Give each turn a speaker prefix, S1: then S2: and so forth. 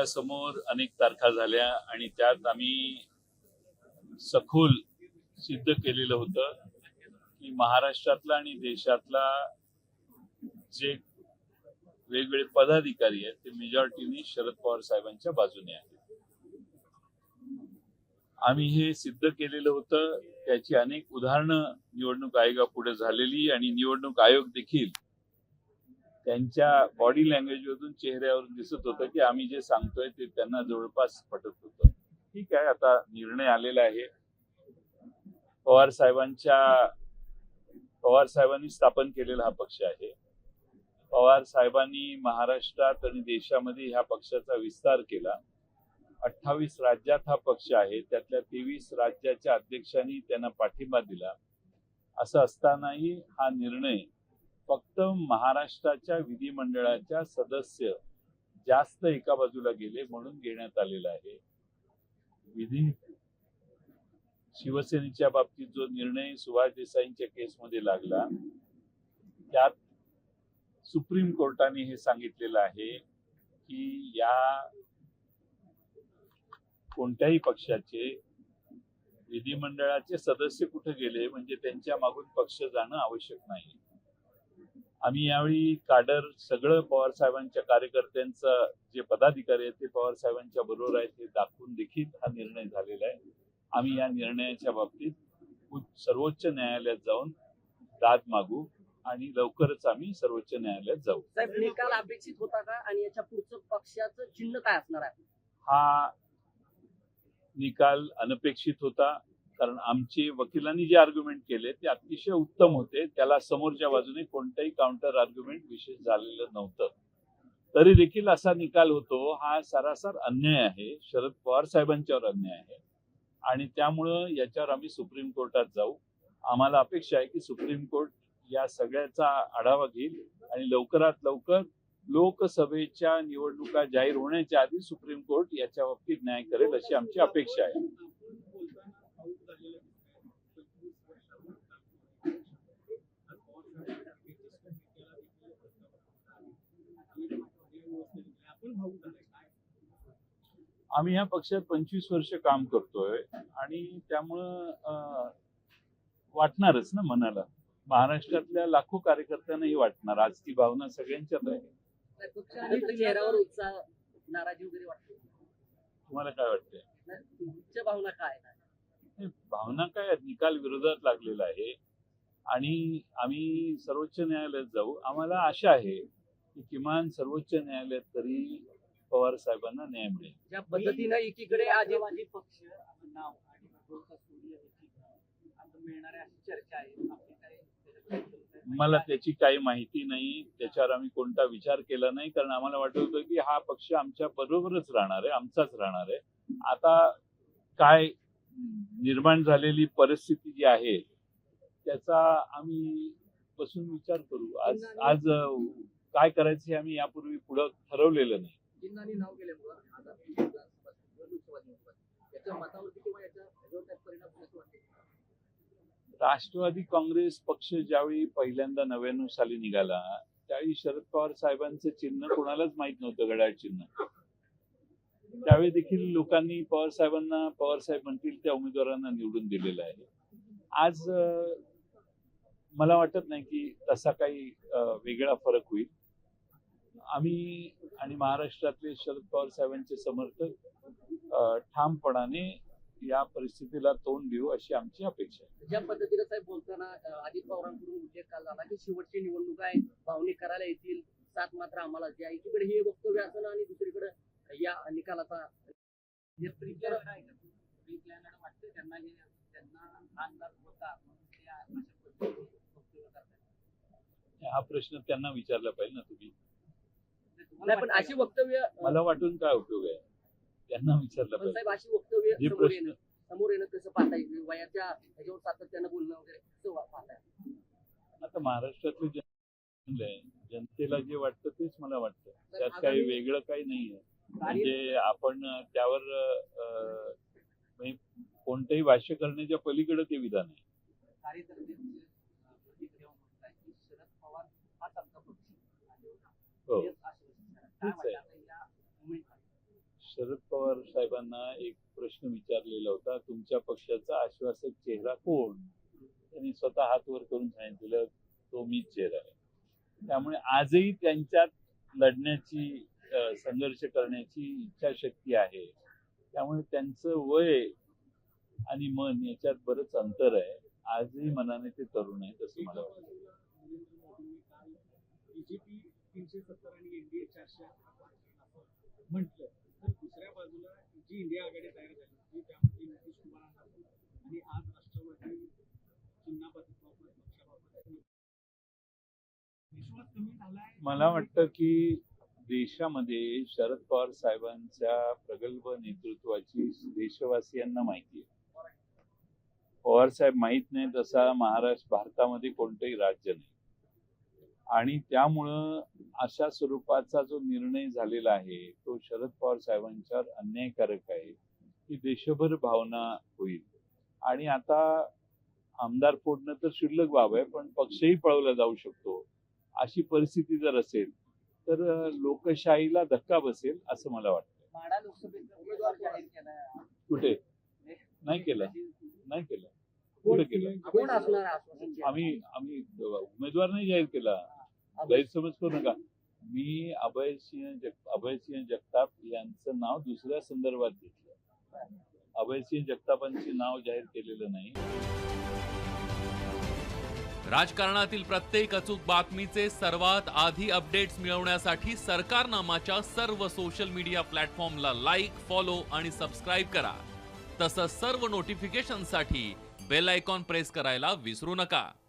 S1: जगासमोर अनेक तारखा झाल्या आणि त्यात आम्ही सखोल सिद्ध केलेलं होतं की महाराष्ट्रातला आणि देशातला जे वेगवेगळे पदाधिकारी आहेत ते मेजॉरिटीने शरद पवार साहेबांच्या बाजूने आहेत. आम्ही हे सिद्ध केलेलं होतं त्याची अनेक उदाहरणं निवडणूक आयोगापुढे झालेली आणि निवडणूक आयोग देखील त्यांच्या बॉडी लँग्वेज मधून चेहऱ्यावरून दिसत होतं की आम्ही जे सांगतोय ते त्यांना जवळपास पटत होतं. ठीक आहे आता निर्णय आलेला आहे. पवार साहेबांच्या पवार साहेबांनी स्थापन केलेला हा पक्ष आहे. पवार साहेबांनी महाराष्ट्रात आणि देशामध्ये ह्या पक्षाचा विस्तार केला. अठ्ठावीस राज्यात हा पक्ष आहे. त्यातल्या तेवीस राज्याच्या अध्यक्षांनी त्यांना पाठिंबा दिला. असं असतानाही हा निर्णय फक्त महाराष्ट्राच्या विधिमंडळाच्या सदस्य जास्त एका बाजूला गेले म्हणून घेण्यात आलेला आहे. विधी शिवसेनेच्या बाबतीत जो निर्णय सुभाष देसाईंच्या केसमध्ये लागला त्यात सुप्रीम कोर्टाने हे सांगितलेलं आहे की या कोणत्याही पक्षाचे विधिमंडळाचे सदस्य कुठे गेले म्हणजे त्यांच्या मागून पक्ष जाणं आवश्यक नाही आम्ही यावेळी काडर सगळं पवार साहेबांच्या कार्यकर्त्यांचं जे पदाधिकारी आहेत ते पवार साहेबांच्या बरोबर आहेत हे दाखवून देखील हा निर्णय झालेला आहे. आम्ही या निर्णयाच्या बाबतीत सर्वोच्च न्यायालयात जाऊन दाद मागू आणि लवकरच आम्ही सर्वोच्च न्यायालयात जाऊ.
S2: साहेब निकाल अपेक्षित होता का आणि याच्या पुढचं पक्षाचं चिन्ह काय असणार आहे?
S1: हा निकाल अनपेक्षित होता. कारण आमची वकिलांनी जे आर्ग्युमेंट केले ते अतिशय उत्तम होते. त्याला समोरच्या बाजूने कोणतंही काउंटर आर्ग्युमेंट विशेष झालेलं नव्हतं. तरी देखील असा निकाल होतो. हा सरासर अन्याय आहे. शरद पवार साहेबांच्यावर अन्याय आहे. आणि त्यामुळं याच्यावर आम्ही सुप्रीम कोर्टात जाऊ. आम्हाला अपेक्षा आहे की सुप्रीम कोर्ट या सगळ्याचा आढावा घेईल आणि लवकरात लवकर लोकसभेच्या निवडणुका जाहीर होण्याच्या आधी सुप्रीम कोर्ट याच्या बाबतीत न्याय करेल अशी आमची अपेक्षा आहे. आम्ही ह्या पक्षात पंचवीस वर्ष काम करतोय आणि त्यामुळं वाटणारच ना मनाला. महाराष्ट्रातल्या लाखो कार्यकर्त्यांनाही वाटणार. आज ती भावना सगळ्यांच्यात आहे.
S2: नाराजी वगैरे वाटते?
S1: तुम्हाला काय वाटतंय?
S2: भावना काय
S1: भावना काय? निकाल विरोधात लागलेला आहे. आणि आम्ही सर्वोच्च न्यायालयात जाऊ. आम्हाला आशा आहे की किमान सर्वोच्च न्यायालयात तरी पवार साहेबांना न्याय मिळेल.
S2: ज्या पद्धतीनं एकीकडे
S3: पक्ष नाव आणि भगवंत सूर्य याची आता मिळणाऱ्या अशी चर्चा आहे. आपली काय त्याच्याबद्दल
S1: मला त्याची काही माहिती नाही. त्याच्यावर आम्ही कोणता विचार केला नाही. कारण आम्हाला वाटत होतं की हा पक्ष आमच्या बरोबरच राहणार आहे आमचाच राहणार आहे. आता काय निर्माण झालेली परिस्थिती जी आहे त्याचा आम्ही बसून विचार करू. आज आज काय करायचं हे आम्ही यापूर्वी पुढं ठरवलेलं नाही.
S2: चिन्हाने नाव केल्यामुळं आता लोकसभा याच्या मतावरती किंवा याच्या ह्याच्यावर काय परिणाम होईल असं
S1: राष्ट्रवादी काँग्रेस पक्ष ज्यावेळी पहिल्यांदा नव्याण्णव साली निघाला त्यावेळी शरद पवार साहेबांचं चिन्ह कोणालाच माहीत नव्हतं घड्याळ चिन्ह. त्यावेळी देखील लोकांनी पवार साहेबांना पवार साहेब म्हणतील त्या उमेदवारांना निवडून दिलेलं आहे. आज मला वाटत नाही की तसा काही वेगळा फरक होईल. आम्ही आणि महाराष्ट्रातले शरद पवार साहेबांचे समर्थक ठामपणाने या परिस्थितीला तोंड देऊ अशी आमची अपेक्षा आहे.
S2: ज्या पद्धतीनं साहेब बोलताना अजित पवारांकडून उल्लेख काल झाला की शेवटची निवडणूक आहे पाहुणे करायला येतील सात मात्र आम्हाला द्या. एकीकडे हे वक्तव्य असणं आणि दुसरीकडे या निकालाचा
S3: हे
S1: प्रश्न त्यांना विचारला पाहिजे ना तुम्ही.
S2: नाही पण अशी? वक्तव्य
S1: मला वाटून काय उपयोग आहे? त्यांना विचारलं
S2: पण साहेब अशी वक्तव्य समोर येणं समोर येणं कसं पाहता येईल? वयाच्या ह्याच्यावर सातत्यानं बोलणं वगैरे कसं पाहता
S1: आता महाराष्ट्रातले जनतेला जे वाटतं तेच मला वाटतं. त्यात काही वेगळं काही नाहीये म्हणजे आपण त्यावर म्हणजे कोणतंही भाष्य करण्याच्या पलीकडे ते विधान आहे.
S3: आहे.
S1: हो. शरद पवार साहेबांना एक प्रश्न विचारलेला होता तुमच्या पक्षाचा आश्वासक चेहरा कोण? त्यांनी स्वतः हात वर करून सांगितलेलं तो मीच चेहरा आहे. त्यामुळे आजही त्यांच्यात लढण्याची संघर्ष करण्याची इच्छाशक्ती आहे. त्यामुळे त्यांचं वय आणि मन याच्यात बरंच अंतर आहे. आजही मनाने ते तरुण आहेत असं मला वाटतं.
S4: तीनशे सत्तर आणि एनडीए चारशे म्हटलं तर दुसऱ्या बाजूला जी इंडिया आघाडी तयार झाली जी त्यामध्ये नितीश कुमार आणि आज राष्ट्रवादी चिन्हाबाबत
S1: मला वाटतं की देशामध्ये शरद पवार साहेबांच्या प्रगल्भ नेतृत्वाची देशवासियांना माहिती आहे. पवार साहेब माहीत नाही तसा महाराष्ट्र भारतामध्ये कोणतंही राज्य नाही. आणि त्यामुळं अशा स्वरूपाचा जो निर्णय झालेला आहे तो शरद पवार साहेबांच्यावर अन्यायकारक आहे ही देशभर भावना होईल. आणि आता आमदार फोडणं तर शिल्लक बाब आहे पण पक्षही पळवला जाऊ शकतो. अशी परिस्थिती जर असेल तर लोकशाहीला धक्का बसेल असं मला वाटतं.
S3: माढा लोकसभेचा उमेदवार जाहीर केलाय
S1: कुठे? नाही केलं. नाही केलं. कुठे केलं? आम्ही आम्ही उमेदवार नाही जाहीर केला. गैरसमज करू नका. मी अभयसिंह जग अभयसिंह जगताप यांचं नाव दुसऱ्या संदर्भात घेतलं. अभयसिंह जगतापांचे नाव जाहीर केलेलं नाही.
S5: राजकारणातील प्रत्येक अचूक बातमीचे सर्वात आधी अपडेट्स मिळवण्यासाठी सरकारनामाच्या सर्व सोशल मीडिया प्लॅटफॉर्मला लाईक फॉलो आणि सबस्क्राईब करा. तसंच सर्व नोटिफिकेशनसाठी बेल आयकॉन प्रेस करायला विसरू नका.